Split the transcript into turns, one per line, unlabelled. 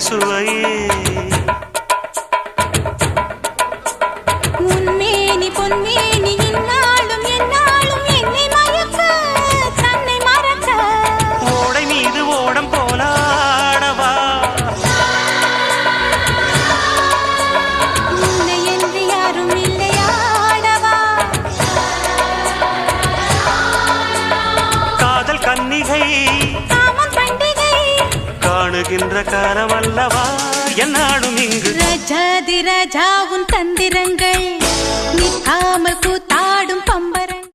சுவையே
உன்மேனி பொன்மேனி இந்நாளும் எந்நாளும் என்னை மயக்க தன்னை மறக்க.
ஓடை மீது ஓடம் போலாடவா.
உன்னை என்று யாரும் இல்லையாடவா.
காதல் கன்னிகை காணுகின்ற காலமல்லவா? என்னாலும் இங்கு
ரஜாதி ரஜாவும் தந்திரங்கள் நிற்காமல் கூத்து